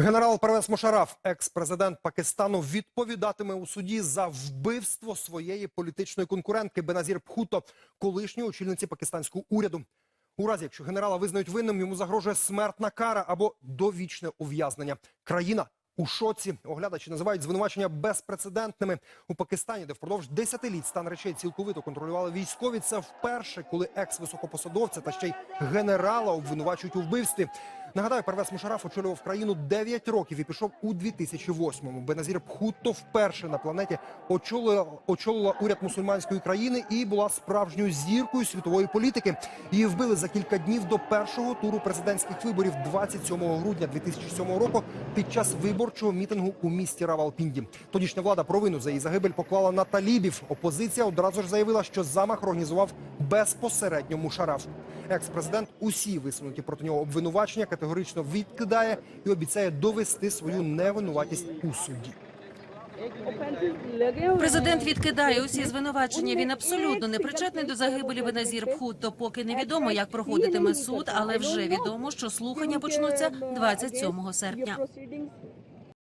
Генерал Первез Мошараф, екс-президент Пакистану, відповідатиме у суді за вбивство своєї політичної конкурентки Беназір Пхуто, колишньої очільниці пакистанського уряду. У разі, якщо генерала визнають винним, йому загрожує смертна кара або довічне ув'язнення. Країна у шоці. Оглядачі називають звинувачення безпрецедентними. У Пакистані, де впродовж десятиліть стан речей цілковито контролювали військові, це вперше, коли екс-високопосадовця та ще й генерала обвинувачують у вбивстві. Нагадаю, Первез Мушараф очолював країну 9 років і пішов у 2008-му. Беназір Пхутто вперше на планеті очолила, очолила уряд мусульманської країни і була справжньою зіркою світової політики. Її вбили за кілька днів до першого туру президентських виборів 27 грудня 2007 року під час виборчого мітингу у місті Равалпінді. Тодішня влада провину за її загибель поклала на талібів. Опозиція одразу ж заявила, що замах організував безпосередньо Мушараф. Екс-президент усі висунуті проти нього обвинувачення категорично відкидає і обіцяє довести свою невинуватість у суді. Президент відкидає усі звинувачення. Він абсолютно не причетний до загибелі Беназір Бхутто. Поки невідомо, як проходитиме суд, але вже відомо, що слухання почнуться 27 серпня.